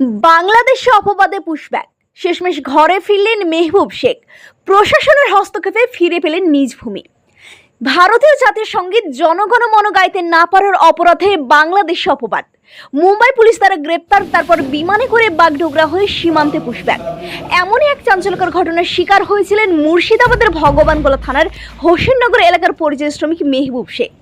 বাংলাদেশে অপবাদে পুশব্যাক শেষমেশ ঘরে ফিরলেন মেহবুব শেখ। প্রশাসনের হস্তক্ষেপে ফিরে পেলেন নিজ ভূমি। ভারতীয় জাতীয় সংগীত জনগণমন গাইতে না পারার অপরাধে বাংলাদেশে অপবাদ। মুম্বাই পুলিশ তারা গ্রেপ্তার, তারপর বিমানে করে বাগডোগরা হয়ে সীমান্তে পুশব্যাক এমনই এক চাঞ্চল্যকর ঘটনার শিকার হয়েছিলেন মুর্শিদাবাদের ভগবানগোলা থানার হোসেননগর এলাকার পরিযায়ী শ্রমিক মেহবুব শেখ।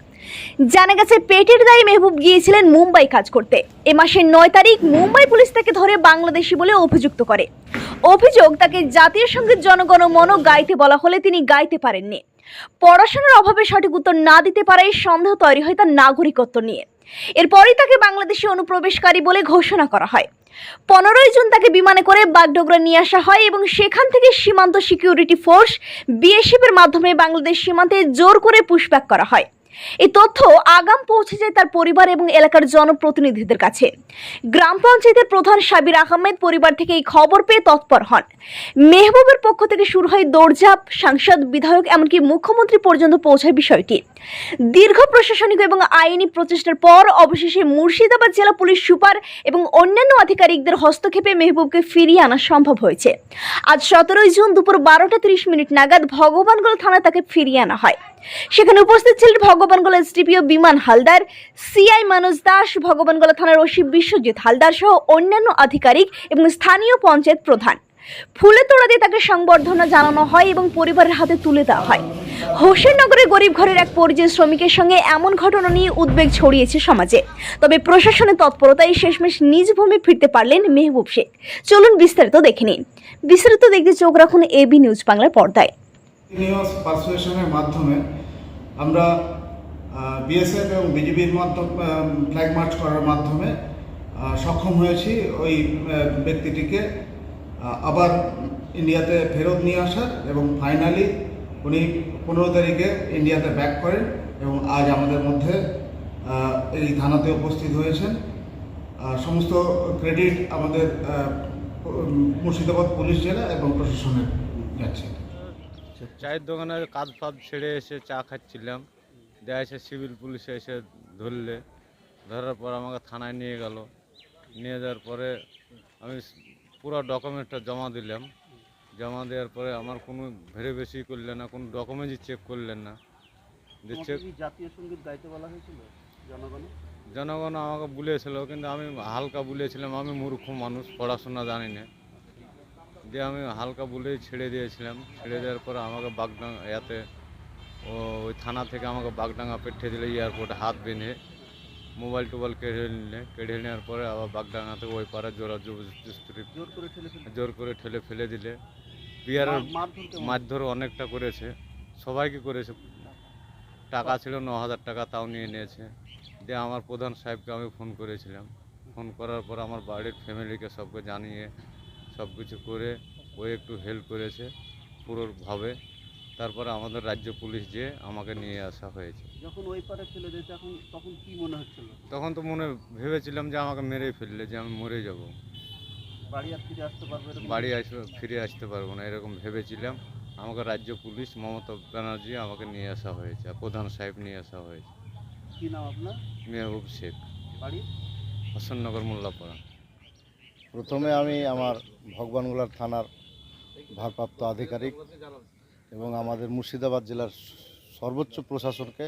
জানা গেছে পেটের দায়ে মেহবুব গিয়েছিলেন মুম্বাই কাজ করতে। এ মাসের নয় তারিখ মুম্বাই পুলিশ তাকে ধরে বাংলাদেশি বলে অভিযুক্ত করে। অভিযোগ তাকে জাতীয় সংগীত জনগণমন গাইতে বলা হলে তিনি গাইতে পারেননি। পড়াশোনার অভাবে সঠিক উত্তর না দিতে পারায় সন্দেহ তৈরি হয় তার নাগরিকত্ব নিয়ে। এরপরই তাকে বাংলাদেশে অনুপ্রবেশকারী বলে ঘোষণা করা হয়। পনেরোই জুন তাকে বিমানে করে বাগডোগরা নিয়ে আসা হয় এবং সেখান থেকে সীমান্ত সিকিউরিটি ফোর্স বিএসএফ এর মাধ্যমে বাংলাদেশ সীমান্তে জোর করে পুশব্যাক করা হয়। এই তথ্য আগাম পৌঁছে যায় তার পরিবার এবং এলাকার জনপ্রতিনিধিদের কাছে। গ্রাম পঞ্চায়েতের প্রধান সাবির আহমেদ পরিবার থেকে এই খবর পেয়ে তৎপর হন। মেহবুবের পক্ষ থেকে শুরু হয় দৌড়ঝাঁপ, সাংসদ, বিধায়ক, এমনকি মুখ্যমন্ত্রী পর্যন্ত পৌঁছায় বিষয়টি। দীর্ঘ প্রশাসনিক এবং আইনি প্রচেষ্টার পর অবশেষে মুর্শিদাবাদ জেলা পুলিশ সুপার এবং অন্যান্য আধিকারিকদের হস্তক্ষেপে মেহবুবকে ফিরিয়ে আনা সম্ভব হয়েছে। আজ সতেরোই জুন দুপুর বারোটা তিরিশ মিনিট নাগাদ ভগবানগোলা থানায় তাকে ফিরিয়ে আনা হয়। সেখানে উপস্থিত ছিলেন ভগবানগোলা এসডিপিও বিমান হালদার, সিআই মানুষ দাস, ভগবানগোলা থানার ওসি বিশ্বজিৎ হালদার সহ অন্যান্য আধিকারিক এবং স্থানীয় পঞ্চায়েত প্রধান। ফুলে তোড়া দিয়ে তাকে সংবর্ধনা জানানো হয় এবং পরিবারের হাতে তুলে দেওয়া হয়। হোসেননগরের গরিব ঘরের এক পরিযায়ী শ্রমিকের সঙ্গে এমন ঘটনা নিয়ে উদ্বেগ ছড়িয়েছে সমাজে। তবে প্রশাসনের তৎপরতায় শেষমেশ নিজ ভূমি ফিরতে পারলেন মেহবুব শেখ। চলুন বিস্তারিত দেখে নিন। বিস্তারিত দেখতে চোখ রাখুন এবি নিউজ বাংলার পর্দায়। কন্টিনিউয়াস পারসুয়েশনের মাধ্যমে আমরা বিএসএফ এবং বিজেপির মাধ্যমে ফ্ল্যাগ মার্চ করার মাধ্যমে সক্ষম হয়েছি ওই ব্যক্তিটিকে আবার ইন্ডিয়াতে ফেরত নিয়ে আসার এবং ফাইনালি উনি পনেরো তারিখে ইন্ডিয়াতে ব্যাক করেন এবং আজ আমাদের মধ্যে এই থানাতে উপস্থিত হয়েছেন। সমস্ত ক্রেডিট আমাদের মুর্শিদাবাদ পুলিশ জেলা এবং প্রশাসনের যাচ্ছে চায়ের দোকানে কাজ ফাজ ছেড়ে এসে চা খাচ্ছিলাম। দেখা এসে সিভিল পুলিশে এসে ধরলে। ধরার পর আমাকে থানায় নিয়ে গেল। নিয়ে যাওয়ার পরে আমি পুরো ডকুমেন্টটা জমা দিলাম। জমা দেওয়ার পরে আমার কোনো ভেরিফিকেশন করলেন না কোনো ডকুমেন্টই চেক করলেন না। যে চেক জাতীয় সংগীত গাইতে বলা হয়েছিল? জনগণে? জনগণ আমাকে বলেছিল কিন্তু আমি হালকা বলেছিলাম আমি মূর্খ মানুষ পড়াশোনা জানি না। দিয়ে আমি হালকা বলেই ছেড়ে দিয়েছিলাম। ছেড়ে দেওয়ার পর আমাকে বাগডাঙ্গা ইয়াতে ওই থানা থেকে আমাকে বাগডাঙ্গা পেঠে দিলে এয়ারপোর্টে হাত বেঁধে মোবাইল টোবাইল কেড়ে নিলে। কেড়ে নেওয়ার পরে আবার বাগডাঙ্গা থেকে ওই পারে জোরা জবরদস্তি জোর করে ঠেলে ফেলে জোর করে ঠেলে ফেলে দিলে। বিহারের মার- মারধর মারধর অনেকটা করেছে। সবাইকে করেছে। টাকা ছিল ন হাজার টাকা তাও নিয়ে নিয়েছে। দিয়ে আমার প্রধান সাহেবকে আমি ফোন করেছিলাম। ফোন করার পর আমার বাড়ির ফ্যামিলিকে সবকে জানিয়ে সব কিছু করে ও একটু হেল্প করেছে পুরোভাবে তারপরে আমাদের রাজ্য পুলিশ যে আমাকে নিয়ে আসা হয়েছে। যখন ওই পারে ফেলে দিয়েছে এখন তখন কি মনে হচ্ছিল? তখন তো মনে ভেবেছিলাম যে আমাকে মেরেই ফেললে যে আমি মরে যাব। বাড়ি আর ফিরে আসতে পারবে? বাড়ি আসবে ফিরে আসতে পারব না এরকম ভেবেছিলাম। আমাকে রাজ্য পুলিশ মমতা ব্যানার্জি আমাকে নিয়ে আসা হয়েছে আর প্রধান সাহেব নিয়ে আসা হয়েছে। কি নাম আপনার? মেহবুব শেখ। বাড়ি? হোসেননগর মোল্লাপাড়া। প্রথমে আমি আমার ভগবানগোলার থানার ভারপ্রাপ্ত আধিকারিক এবং আমাদের মুর্শিদাবাদ জেলার সর্বোচ্চ প্রশাসনকে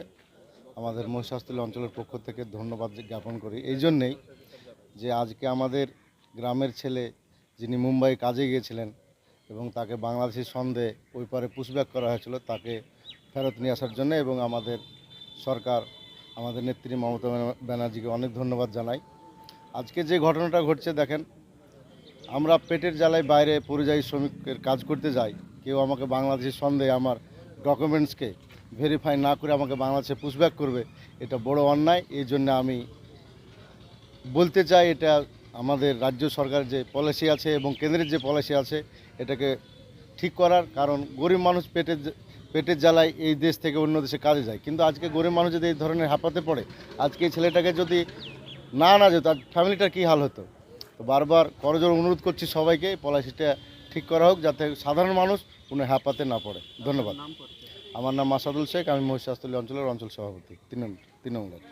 আমাদের মহিষাস্থলী অঞ্চলের পক্ষ থেকে ধন্যবাদ জ্ঞাপন করি। এই জন্যেই যে আজকে আমাদের গ্রামের ছেলে যিনি মুম্বাই কাজে গিয়েছিলেন এবং তাকে বাংলাদেশি সন্দেহে ওই পারে পুশব্যাক করা হয়েছিল, তাকে ফেরত নিয়ে আসার জন্য এবং আমাদের সরকার, আমাদের নেত্রী মমতা ব্যানার্জিকে অনেক ধন্যবাদ জানাই। আজকে যে ঘটনাটা ঘটছে দেখেন আমরা পেটের জ্বালায় বাইরে পরিযায়ী শ্রমিকের কাজ করতে যাই। কেউ আমাকে বাংলাদেশের সন্দেহে আমার ডকুমেন্টসকে ভেরিফাই না করে আমাকে বাংলাদেশে পুশব্যাক করবে, এটা বড় অন্যায়। এই জন্য আমি বলতে চাই, এটা আমাদের রাজ্য সরকার যে পলিসি আছে এবং কেন্দ্রের যে পলিসি আছে, এটাকে ঠিক করার। কারণ গরিব মানুষ পেটের পেটের জ্বালায় এই দেশ থেকে অন্য দেশে কাজে যায়। কিন্তু আজকে গরিব মানুষ যদি এই ধরনের হাঁপাতে পড়ে, আজকে এই ছেলেটাকে যদি না না যেত ফ্যামিলিটার কী হাল হতো? তো বারবার করজোর অনুরোধ করছি সবাইকে পলিসিটা ঠিক করা হোক যাতে সাধারণ মানুষ কোনো হ্যাপাতে না পড়ে। ধন্যবাদ। আমার নাম মাসাদুল শেখ আমি মহিষাস্থলী অঞ্চলের অঞ্চল সভাপতি তৃণমূল তৃণমূলের।